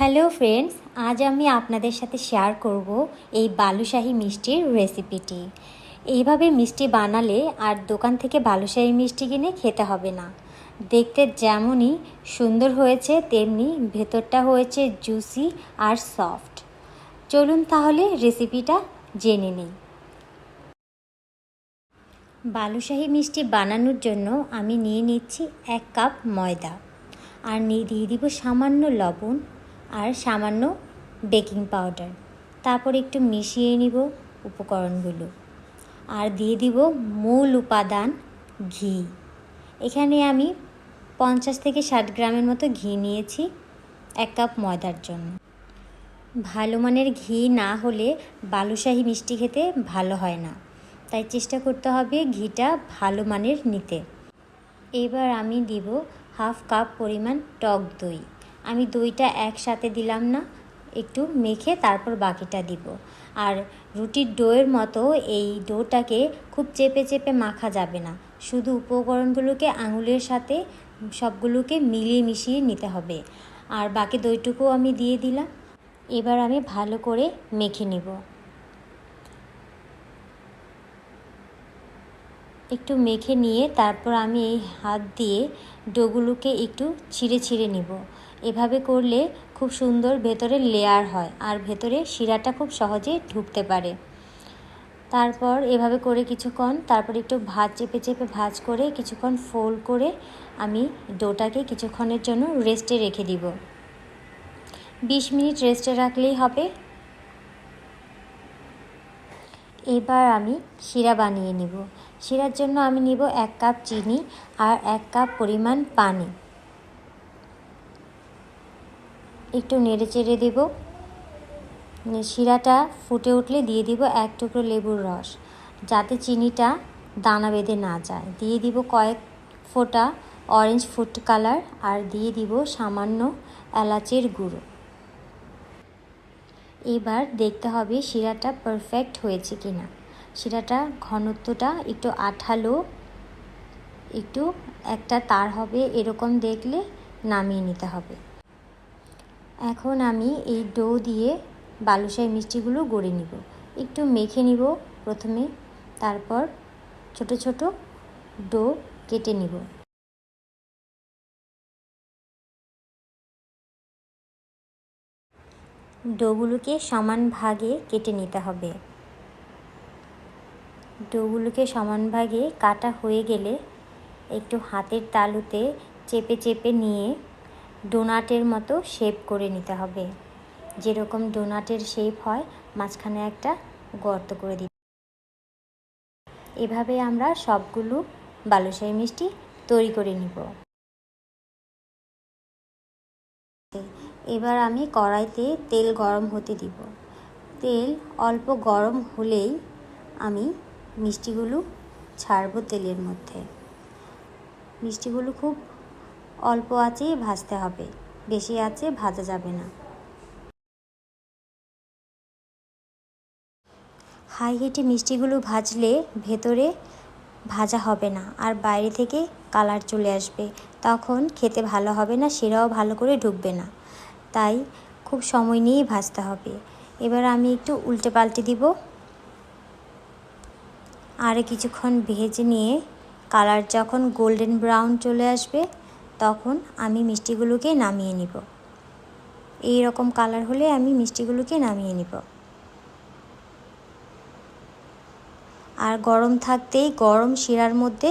Hello friends আজ আমি আপনাদের সাথে শেয়ার করব এই বালুশাহী মিষ্টির রেসিপিটি এইভাবে মিষ্টি বানালে আর দোকান থেকে বালুশাহী মিষ্টি কিনে খেতে হবে না। দেখতে যেমনই সুন্দর হয়েছে, তেমনি ভেতরটা হয়েছে জুসি আর সফট চলুন তাহলে রেসিপিটা জেনে নিই। বালুশাহী মিষ্টি বানানোর জন্য আমি নিয়ে নিচ্ছি এক কাপ ময়দা। আর নিয়ে দিয়ে দিব সামান্য লবণ আর সামান্য বেকিং পাউডার। তারপর একটু মিশিয়ে নিব উপকরণগুলো। আর দিয়ে দিব মূল উপাদান ঘি। এখানে আমি পঞ্চাশ থেকে ষাট গ্রামের মতো ঘি নিয়েছি এক কাপ ময়দার জন্য। ভালো মানের ঘি না হলে বালুশাহী মিষ্টি খেতে ভালো হয় না। তাই চেষ্টা করতে হবে ঘিটা ভালো মানের নিতে। এবার আমি দিব হাফ কাপ পরিমাণ টক দই। আমি দইটা একসাথে দিলাম না, একটু মেখে তারপর বাকিটা দিব। আর রুটির ডোয়ের মতো এই ডোটাকে খুব চেপে চেপে মাখা যাবে না। শুধু উপকরণগুলোকে আঙুলের সাথে সবগুলোকে মিলিয়ে মিশিয়ে নিতে হবে। আর বাকি দইটুকু আমি দিয়ে দিলাম। এবার আমি ভালো করে মেখে নেব। একটু মেখে নিয়ে তারপর আমি এই হাত দিয়ে ডোগুলোকে একটু ছিঁড়ে ছিঁড়ে নিব। এভাবে করলে খুব সুন্দর ভেতরে লেয়ার হয় আর ভেতরে শিরাটা খুব সহজে ঢুকতে পারে। তারপর এভাবে করে কিছুক্ষণ, তারপর একটু ভাত চেপে চেপে ভাজ করে কিছুক্ষণ ফোল্ড করে আমি ডোটাকে কিছুক্ষণের জন্য রেস্টে রেখে দিব। বিশ মিনিট রেস্টে রাখলেই হবে। এবার আমি শিরা বানিয়ে নিব। শিরার জন্য আমি নিব এক কাপ চিনি আর এক কাপ পরিমাণ পানি। একটু নেড়ে চেড়ে দেব। শিরাটা ফুটে উঠলে দিয়ে দিব এক টুকরো লেবুর রস, যাতে চিনিটা দানা বেঁধে না যায়। দিয়ে দিব কয়েক ফোঁটা অরেঞ্জ ফুড কালার আর দিয়ে দিব সামান্য এলাচের গুঁড়ো। এবার দেখতে হবে শিরাটা পারফেক্ট হয়েছে কি না শিরাটা ঘনত্বটা একটু আঠালো, একটু একটা তার হবে, এরকম দেখলে নামিয়ে নিতে হবে। এখন আমি এই ডো দিয়ে বালুশাই মিষ্টিগুলো গড়ে নিব। একটু মেখে নিব প্রথমে, তারপর ছোট ছোট ডো কেটে নিব। ডোগুলোকে সমান ভাগে কেটে নিতে হবে। ডোগুলোকে সমান ভাগে কাটা হয়ে গেলে একটু হাতের তালুতে চেপে চেপে নিয়ে ডোনাটের মতো শেপ করে নিতে হবে। যেরকম ডোনাটের শেপ হয়, মাঝখানে একটা গর্ত করে দিতে এভাবে আমরা সবগুলো বালুশাহী মিষ্টি তৈরি করে নিব। এবার আমি কড়াইতে তেল গরম হতে দিব। তেল অল্প গরম হলেই আমি মিষ্টিগুলো ছাড়বো তেলের মধ্যে। মিষ্টিগুলো খুব অল্প আঁচেই ভাজতে হবে। বেশি আঁচে ভাজা যাবে না। হাই হিটে মিষ্টিগুলো ভাজলে ভেতরে ভাজা হবে না আর বাইরে থেকে কালার চলে আসবে। তখন খেতে ভালো হবে না সেরাও ভালো করে ঢুকবে না। তাই খুব সময় নিয়েই ভাজতে হবে। এবার আমি একটু উল্টে পাল্টে দিব। আর কিছুক্ষণ ভেজে নিয়ে কালার যখন গোল্ডেন ব্রাউন চলে আসবে তখন আমি মিষ্টিগুলোকে নামিয়ে নিব। এই রকম কালার হলে আমি মিষ্টিগুলোকে নামিয়ে নিব। আর গরম থাকতেই গরম শিরার মধ্যে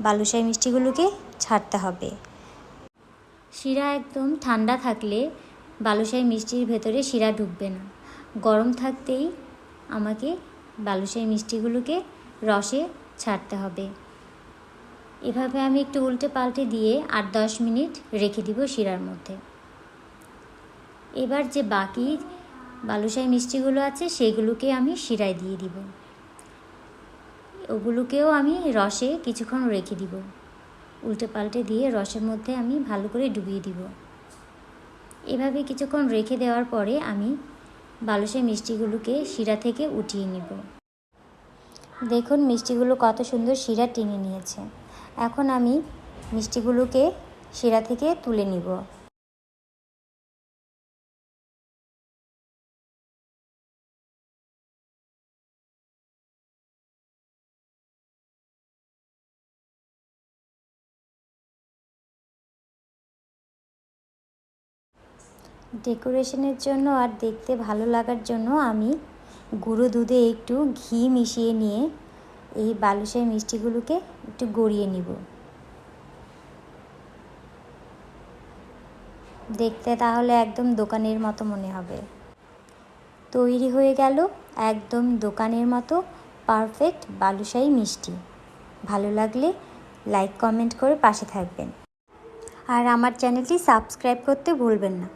বালুশাই মিষ্টিগুলোকে ছাড়তে হবে। শিরা একদম ঠান্ডা থাকলে বালুশাই মিষ্টির ভেতরে শিরা ঢুকবে না। গরম থাকতেই আমাকে বালুশাই মিষ্টিগুলোকে রসে ছাড়তে হবে। এভাবে আমি একটু উল্টে পাল্টে দিয়ে আট দশ মিনিট রেখে দিব শিরার মধ্যে। এবার যে বাকি বালুশাই মিষ্টিগুলো আছে, সেগুলোকে আমি শিরায় দিয়ে দিব। ওগুলোকেও আমি রসে কিছুক্ষণ রেখে দিব। উল্টে পাল্টে দিয়ে রসের মধ্যে আমি ভালো করে ডুবিয়ে দিব। এভাবে কিছুক্ষণ রেখে দেওয়ার পরে আমি বালুশাই মিষ্টিগুলোকে শিরা থেকে উঠিয়ে নিব। দেখুন মিষ্টিগুলো কত সুন্দর শিরা টেনে নিয়েছে। এখন আমি মিষ্টিগুলোকে শিরা থেকে তুলে নিব। ডেকোরেশনের জন্য আর দেখতে ভালো লাগার জন্য আমি গুঁড়ো দুধে একটু ঘি মিশিয়ে নিয়ে এই বালুশাহী মিষ্টিগুলোকে একটু গড়িয়ে নিব। দেখতে তাহলে একদম দোকানের মতো মনে হবে। তৈরি হয়ে গেল একদম দোকানের মতো পারফেক্ট বালুশাহী মিষ্টি। ভালো লাগলে লাইক, কমেন্ট করে পাশে থাকবেন। আর আমার চ্যানেলটি সাবস্ক্রাইব করতে ভুলবেন না।